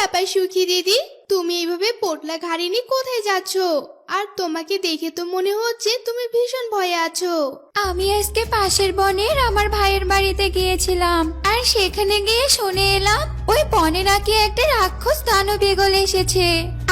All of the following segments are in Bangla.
ব্যাপার সুখী দিদি? তুমি এইভাবে পোটলা ঘাড়ি নিয়ে কোথায় যাচ্ছ? আর তোমাকে দেখে তো মনে হচ্ছে তুমি ভীষণ ভয়ে আছো। আমি আজকে পাশের বনের আমার ভাইয়ের বাড়িতে গিয়েছিলাম। আর সেখানে গিয়ে শুনে এলাম, ওই বনে নাকি একটা রাক্ষস দানব এগোল এসেছে।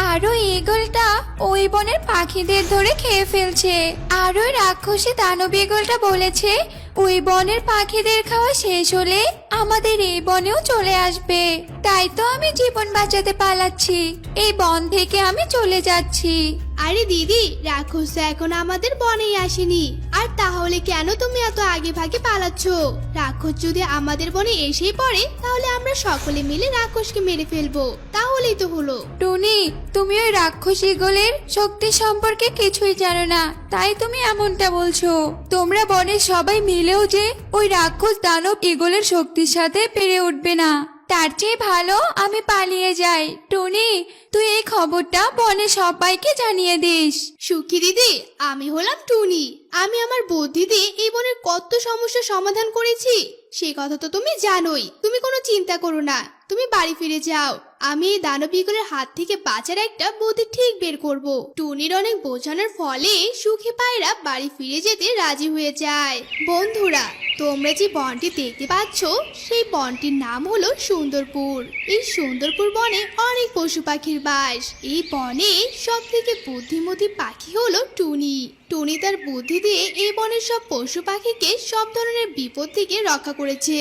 আর ওই এগোলটা ওই বনের পাখিদের ধরে খেয়ে ফেলছে। আর ওই রাক্ষসী দানব এগোলটা বলেছে ওই বনের পাখিদের খাওয়া শেষ হলে আমাদের এই বনেও চলে আসবে। তাই তো আমি জীবন বাঁচাতে পালাচ্ছি। এই বন থেকে আমি চলে যাচ্ছি। আরে দিদি রাক্ষস এখন আমাদের বনেই আসেনি। আর তাহলে কেন তুমি এত আগে ভাগে পালাচ্ছ? রাক্ষস যদি আমাদের বনে এসেই পড়ে, তাহলে আমরা সকলে মিলে রাক্ষসকে মেরে ফেলব। তাহলেই তো হলো। টনি, তুমি ওই রাক্ষস ইগলের শক্তি সম্পর্কে কিছুই জানো না। তাই তুমি এমনটা বলছো। তোমরা বনে সবাই মিলেও যে ওই রাক্ষস দানব ইগলের শক্তির সাথে পেরে উঠবে না। তার চেয়ে ভালো আমি পালিয়ে যাই। টুনি, তুই এই খবরটা বনে সবাইকে জানিয়ে দিস। সুখী দিদি, আমি হলাম টুনি। আমি আমার বুদ্ধি দিয়ে এই বনের কত সমস্যা সমাধান করেছি? সে কথা তো তুমি জানোই। তুমি কোনো চিন্তা করো না। তুমি বাড়ি ফিরে যাও। আমি এই দানবীগুলোর হাত থেকে বাঁচার একটা বুদ্ধি ঠিক বের করব। টুনির অনেক বোঝানোর ফলে সুখী পায়রা বাড়ি ফিরে যেতে রাজি হয়ে যায়। বন্ধুরা, তোমরা যে বনটি দেখতে পাচ্ছ, সেই বনটির নাম হলো সুন্দরপুর। এই সুন্দরপুর বনে অনেক পশু পাখির বাস। এই বনে সব থেকে বুদ্ধিমতী পাখি হলো টুনি। টুনি তার বুদ্ধি দিয়ে এই বনের সব পশু পাখিকে সব ধরনের বিপদ থেকে রক্ষা করেছে।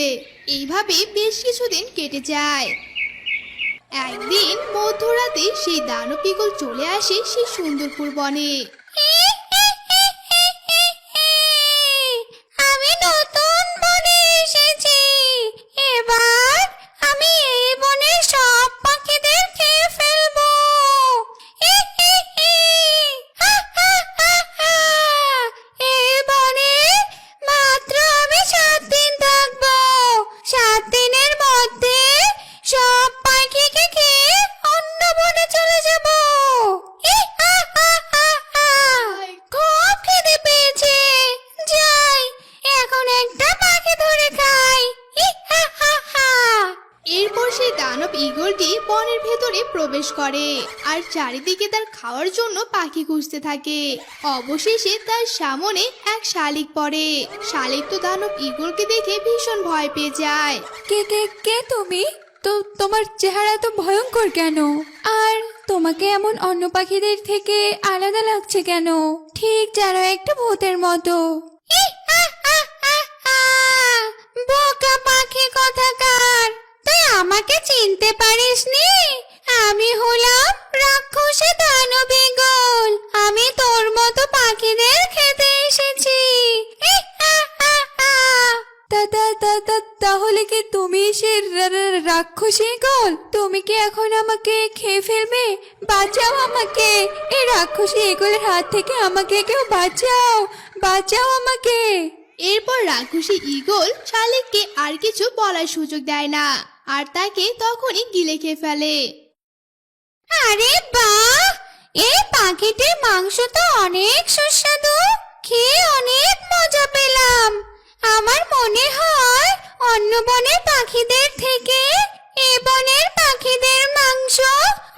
এইভাবে বেশ কিছুদিন কেটে যায়। একদিন মধ্যরাতে সেই দানব চলে আসে সেই সুন্দরপুর বনে। এরপর সেই দানব ইগলটি বনের ভেতরে প্রবেশ করে আর চারিদিকে তার খাওয়ার জন্য পাখি খুঁজতে থাকে। অবশেষে তার সামনে এক শালিক পড়ে। শালিক তো দানব ইগলকে দেখে ভীষণ ভয় পেয়ে যায়। কে কে কে তুমি? তো তোমার চেহারা তো ভয়ঙ্কর কেন? আর তোমাকে এমন অন্য পাখিদের থেকে আলাদা লাগছে কেন? ঠিক যেন একটা ভূতের মতো। বোকা পাখি কথাকার? তুই আমাকে চিনতে পারিসনি আমি হলাম রাক্ষসী দানবী গোল আমি তোর মতো পাখিদের খেতে এসেছি। তাহলে কি তুমি সে রাক্ষসী গোল তুমি কি এখন আমাকে খেয়ে ফেলবে? বাঁচাও আমাকে। এই রাক্ষসী এগুলোর হাত থেকে আমাকে কেউ বাঁচাও। বাঁচাও আমাকে। এরপর রাক্ষসী ইগল শালিককে আর কিছু বলার সুযোগ দেয় না। আর তাকে তখনই গিলে খেয়ে ফেলে। আরে বাহ! এই পাখিটির মাংস তো অনেক সুস্বাদু। খেয়ে অনেক মজা পেলাম। আমার মনে হয় অন্য বনের পাখিদের থেকে এ বনের পাখিদের মাংস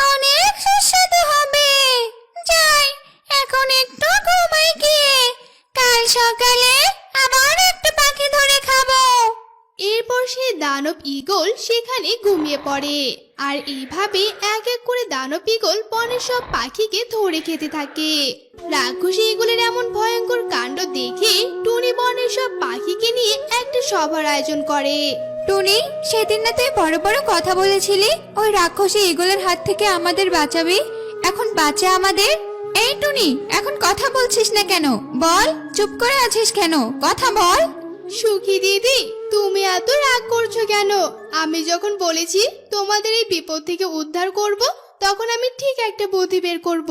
অনেক সুস্বাদু হবে। যাই, এখন একটু ঘুমাই গিয়ে। কাল সকালে আবার এরপর সে দানব ইগল সেখানে ঘুমিয়ে পড়ে। আর এইভাবে এক এক করে দানব ইগল বনের সব পাখিকে ধরে খেতে থাকে। রাক্ষসী ইগলের এমন ভয়ঙ্কর কাণ্ড দেখে টুনি বনের সব পাখিকে নিয়ে একটা সভার আয়োজন করে। টুনি, সেদিন না তুই বড় বড় কথা বলেছিলি? ওই রাক্ষসী এগুলোর হাত থেকে আমাদের বাঁচাবি? এখন বাঁচা আমাদের? এই টুনি, এখন কথা বলছিস না কেন? বল, চুপ করে আছিস কেন? কথা বল। সুখী দিদি, তুমি এত রাগ করছ কেন? আমি যখন বলেছি তোমাদের এই বিপদ থেকে উদ্ধার করব, তখন আমি ঠিক একটা বুদ্ধি বের করব।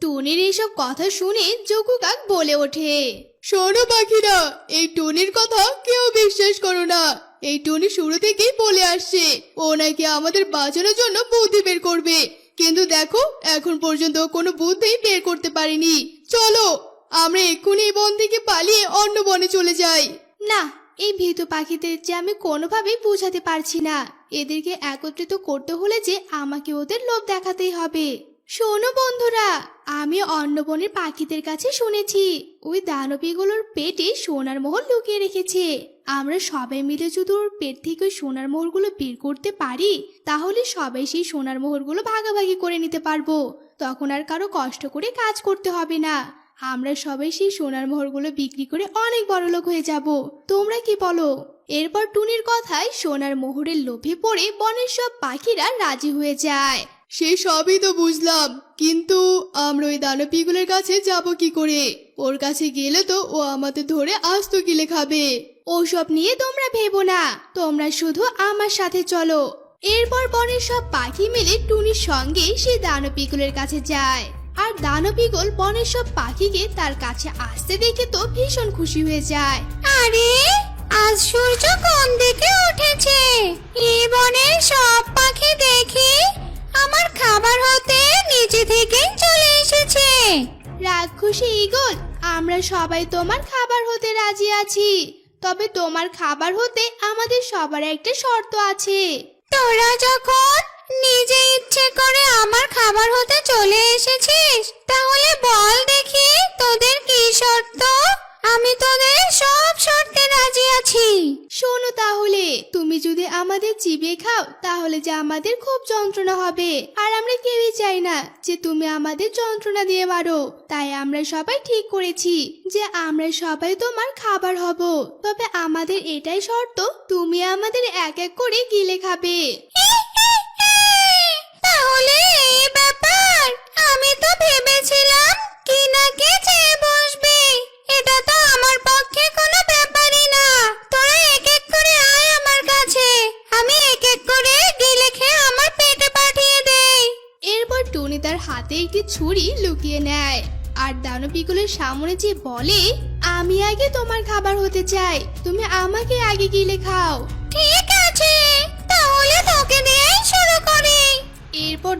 টুনির এইসব কথা শুনে যোগু কাক বলে ওঠে। শোনো পাখিরা, এই টুনির কথা কেউ বিশ্বাস করো না। এই টুনি শুরু থেকেই বলে আসছে, ও নাকি আমাদের বাঁচানোর জন্য বুদ্ধি বের করবে। কিন্তু দেখো, এখন পর্যন্ত কোনো বুদ্ধি বের করতে পারিনি। চলো, আমরা এক্ষুনি এই বন থেকে পালিয়ে অন্য বনে চলে যাই। না, এই ভীতু পাখিদের যে আমি কোনোভাবেই বোঝাতে পারছি না। এদেরকে একত্রিত করতে হলে যে আমাকে ওদের লোভ দেখাতেই হবে। শোনো বন্ধুরা, আমি অন্য বনের পাখিদের কাছে শুনেছি, ওই দানবীগুলোর পেটে সোনার মোহর লুকিয়ে রেখেছে। আমরা সবাই মিলে যদি ওর পেট থেকে ওই সোনার মোহরগুলো বের করতে পারি, তাহলে সবাই সেই সোনার মোহরগুলো ভাগাভাগি করে নিতে পারব। তখন আর কারও কষ্ট করে কাজ করতে হবে না। আমরা সবাই সেই সোনার মোহরগুলো বিক্রি করে অনেক বড় লোক হয়ে যাব। তোমরা কি বলো? এরপর টুনির কথায় সোনার মোহরের লোভে পড়ে বনের সব পাখিরা রাজি হয়ে যায়। সে সবই তো বুঝলাম, কিন্তু আমরা ওই দানবীগুলোর কাছে যাব কি করে? ওর কাছে গেলে তো ও আমাদের ধরে আস্ত গিলে খাবে। ওসব নিয়ে তোমরা ভেবো না, তোমরা শুধু আমার সাথে চলো। এরপর বনের সব পাখি মিলে টুনির সঙ্গে সে দানবীগুলোর কাছে যায়। আর দানবীগল বনের সব পাখিকে তার কাছে আসতে দেখে তো ভীষণ খুশি হয়ে যায়। আরে আজ সূর্য কোন দিকে উঠেছে? এই বনের সব পাখি দেখি আমার খাবার হতে নিচে থেকেই চলে এসেছে। রাক্ষসী ইগল আমরা সবাই তোমার খাবার হতে রাজি আছি। তবে তোমার খাবার হতে আমাদের সবার একটা শর্ত আছে। তোরা যখন নিজে ইচ্ছে করে আমার খাবার হতে চলে এসেছিস? তাহলে বল দেখি তোদের কি শর্ত? আমি তোদের সব শর্তে রাজি আছি। শোনো তাহলে তুমি যদি আমাদের চিবিয়ে খাও তাহলে যে আমাদের খুব যন্ত্রণা হবে। আর আমরা কেউই চাই না যে তুমি আমাদের যন্ত্রণা দিয়ে মারো। তাই আমরা সবাই ঠিক করেছি যে আমরা সবাই তোমার খাবার হব। তবে আমাদের এটাই শর্ত তুমি আমাদের এক এক করে গিলে খাবে। তাহলে এই ব্যাপার। আমি তো ভেবেছিলাম কি না চেয়ে বসবে। এটা তো আমার পক্ষে কোনো ব্যাপারই না। তোরা এক এক করে আয় আমার কাছে। আমি এক এক করে গিলে খেয়ে আমার পেটে পাঠিয়ে দেই। এরপর টুনি তার হাতে একটি ছুরি লুকিয়ে নেয়। আর দানবীগুলোর সামনে যে বলে, আমি আগে তোমার খাবার হতে চাই। তুমি আমাকে আগে গিলে খাও।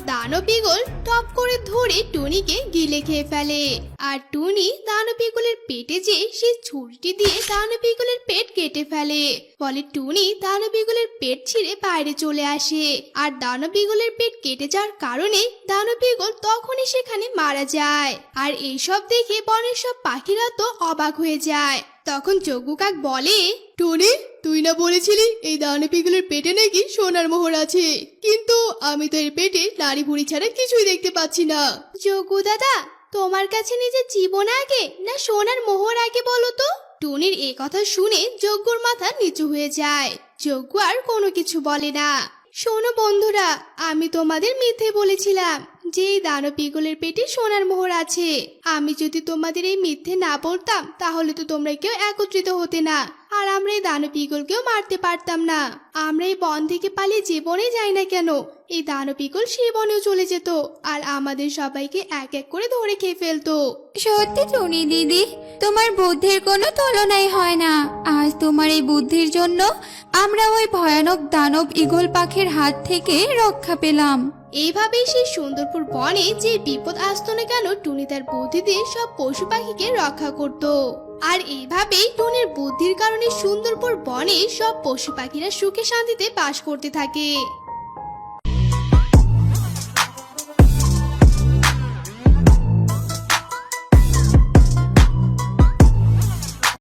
দানবীগল টপ করে ধরে টুনিকে গিলে খেয়ে ফেলে। আর টুনি দানবীগলের পেটে যে সেই ছুরিটি দিয়ে দানবীগলের পেট কেটে ফেলে। ফলে টুনি দানবীগলের পেট ছিঁড়ে বাইরে চলে আসে। আর দানবীগলের পেট কেটে যাওয়ার কারণে দানবীগল তখনই সেখানে মারা যায়। আর এইসব দেখে বনের সব পাখিরা তো অবাক হয়ে যায়। তখন যজ্ঞ কাক বলে, টনি, তুই না বলেছিলি এই দানবীগুলোর পেটে নাকি সোনার মোহর আছে? কিন্তু আমি তো এর পেটে নারী ভুড়ি ছাড়া কিছুই দেখতে পাচ্ছি না। যজ্ঞ দাদা তোমার কাছে নিজের জীবন আগে না সোনার মোহর আগে বলো তো? টুনির এ কথা শুনে যজ্ঞর মাথা নিচু হয়ে যায়। যজ্ঞ আর কোনো কিছু বলে না। শোনো বন্ধুরা আমি তোমাদের মিথ্যে বলেছিলাম। যে এই দানবীগুলের পেটে সোনার মোহর আছে। আমি যদি তোমাদের এই মিথ্যে না বলতাম, তাহলে তো তোমরা কেউ একত্রিত হতে না। আর আমরা এই দানবীগুলকেও মারতে পারতাম না। আমরা এই বন থেকে পালিয়ে যে বনে যাই না কেন, এই দানবীগুল সেই বনেও চলে যেত, আর আমাদের সবাইকে এক এক করে ধরে খেয়ে ফেলতো। সত্যি টুনি দিদি, তোমার বুদ্ধির কোনো তুলনাই হয় না। আজ তোমার এই বুদ্ধির জন্য আমরা ওই ভয়ানক দানব ঈগল পাখির হাত থেকে রক্ষা পেলাম। এইভাবেই সেই সুন্দরপুর বনে যে বিপদ আসতো না কেন, টুনি তার বুদ্ধি দিয়ে সব পশু পাখিকে রক্ষা করত। আর এইভাবেই টুনির বুদ্ধির কারণে সুন্দরপুর বনে সব পশু পাখিরা সুখে শান্তিতে বাস করতে থাকে।